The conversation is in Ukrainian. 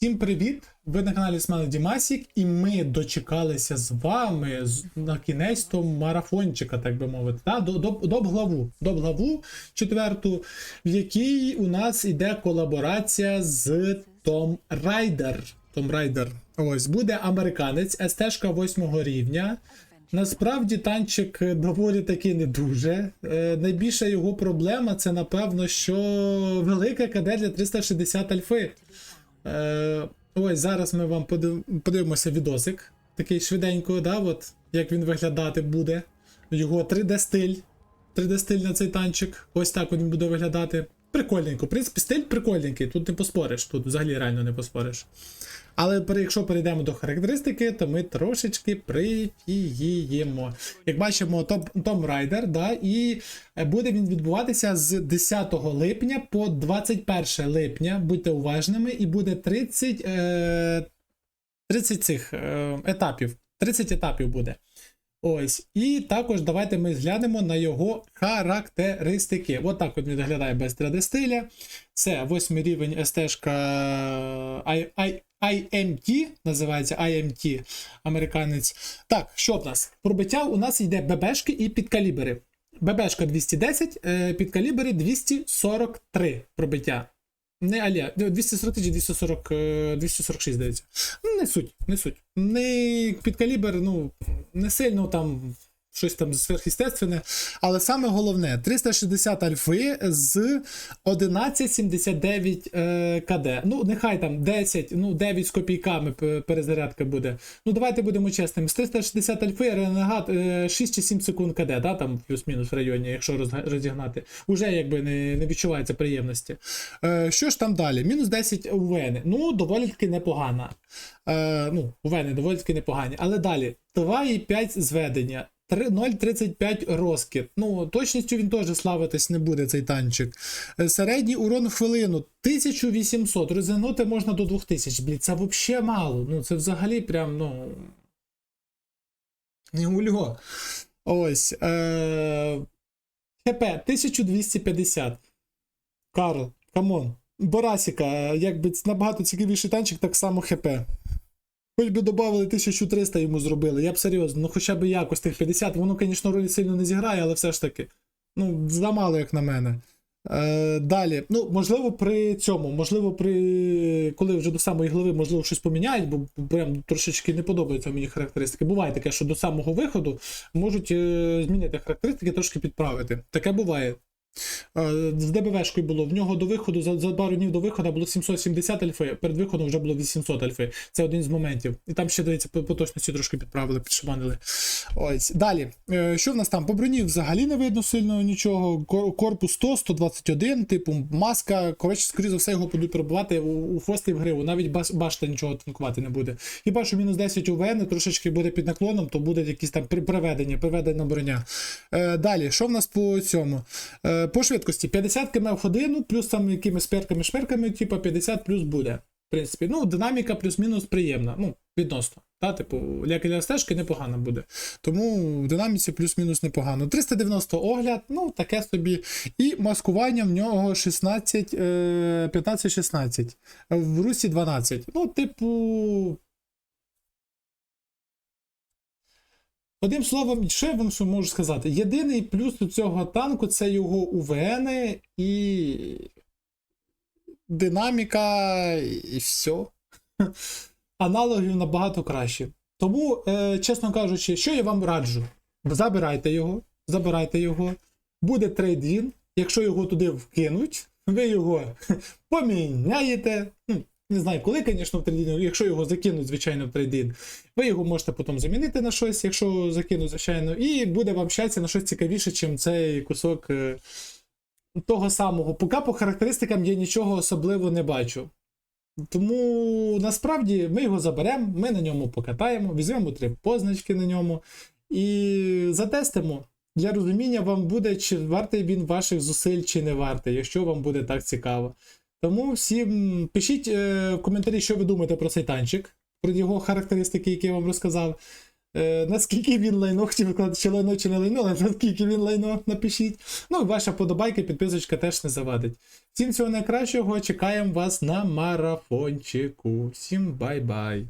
Всім привіт! Ви на каналі Смело Дімасік, і ми дочекалися з вами на кінець того марафончика, так би мовити, та, до, до, до главу, до главу четверту, в якій у нас іде колаборація з Том Райдер. Том Райдер. Ось буде американець, СТ-шка 8 рівня. Насправді танчик доволі таки не дуже. Е, найбільша його проблема це, напевно, що велика КД для 360 альфи. Е, ось зараз ми вам подивимося відосик. Такий швиденько, да, от, як він виглядати буде. Його 3D стиль. 3D стиль на цей танчик. Ось так він буде виглядати. Прикольненько. В принципі, стиль прикольненький, тут не поспориш, тут взагалі реально не поспориш. Але якщо перейдемо до характеристики, то ми трошечки прифігіємо. Як бачимо, Том, Райдер, да, і е, буде він відбуватися з 10 липня по 21 липня. Будьте уважними, і буде 30, е, 30 цих е, етапів. 30 етапів буде. Ось. І також давайте ми зглянемо на його характеристики. От так от він виглядає без 3D стиля. Це 8 рівень ST-шка I, I, IMT, називається IMT, американець. Так, що в нас? Пробиття у нас йде ББшки і підкалібери. ББшка 210, е, підкалібери 243 пробиття. Не аля, 240 чи 240, е, 246, здається. Ну, не суть, не суть. Не підкалібр, ну, не сильно там щось там сверхъестественне. Але саме головне, 360 альфи з 1179 е, КД. Ну, нехай там 10, ну, 9 з копійками перезарядка буде. Ну, давайте будемо чесними. З 360 альфи ренегат е, 6 чи 7 секунд КД, да, там плюс-мінус в районі, якщо розігнати. Уже якби не, не відчувається приємності. Е, що ж там далі? Мінус 10 у Вени. Ну, доволі таки непогана. Е, ну, у Вени доволі таки непогані. Але далі 2,5 зведення. Три- 0,35 розкид. Ну, точністю він теж славитись не буде, цей танчик. Е, Середній урон хвилину 1800. Розігнути можна до 2000. Блін, це взагалі мало. Ну, це взагалі прям, ну. Не ульго. Ось. Е... ХП 1250. Карл, камон. Борасіка, якби набагато цікавіший танчик, так само ХП. Хоч би додали 1300 йому зробили, я б серйозно, ну хоча б якось тих 50, воно, звісно, ролі сильно не зіграє, але все ж таки. Ну, замало, як на мене. Е, далі, ну, можливо, при цьому, можливо, при коли вже до самої глави, можливо, щось поміняють, бо прям трошечки не подобаються мені характеристики. Буває таке, що до самого виходу можуть е, змінити характеристики, трошки підправити. Таке буває. Е, З ДБВшкою було. В нього до виходу, за, за пару днів до виходу було 770 альфи, перед виходом вже було 800 альфи. Це один з моментів. І там ще, здається, по, точності трошки підправили, підшаманили. Ось. Далі. Е, Що в нас там? По броні взагалі не видно сильно нічого. Корпус 100, 121, типу, маска. Коротше, скоріше за все, його будуть пробувати у, у хвости в гриву. Навіть бас, башта нічого танкувати не буде. Хіба що мінус 10 у ВН трошечки буде під наклоном, то буде якісь там при- приведення, броня. Е, далі, що в нас по цьому? Е, по швидкості 50 км в годину, плюс там якимись перками шперками, типу 50 плюс буде. В принципі, ну, динаміка плюс-мінус приємна. Ну, відносно. Та, типу, для для стежки непогано буде. Тому в динаміці плюс-мінус непогано. 390 огляд, ну, таке собі. І маскування в нього 16, е, 15-16. В русі 12. Ну, типу. Одним словом, що я вам що можу сказати? Єдиний плюс у цього танку це його УВН і динаміка, і все. Аналогів набагато краще. Тому, е, чесно кажучи, що я вам раджу? Забирайте його, забирайте його, буде трейд-ін. Якщо його туди вкинуть, ви його поміняєте. Не знаю, коли, звісно, в трейдін, якщо його закинуть, звичайно, в трейдин, ви його можете потім замінити на щось, якщо закинуть, звичайно, і буде вам щастя на щось цікавіше, чим цей кусок е, того самого. Поки по характеристикам я нічого особливо не бачу. Тому насправді ми його заберемо, ми на ньому покатаємо, візьмемо три позначки на ньому і затестимо. Для розуміння вам буде, чи вартий він ваших зусиль, чи не вартий, якщо вам буде так цікаво. Тому всім пишіть е, в коментарі, що ви думаєте про цей танчик, про його характеристики, які я вам розказав. Е, наскільки він лайно, хотів викладати, чи лайно, чи не лайно, але наскільки він лайно, напишіть. Ну і ваша подобайка, підписочка теж не завадить. Всім всього найкращого, чекаємо вас на марафончику. Всім бай-бай.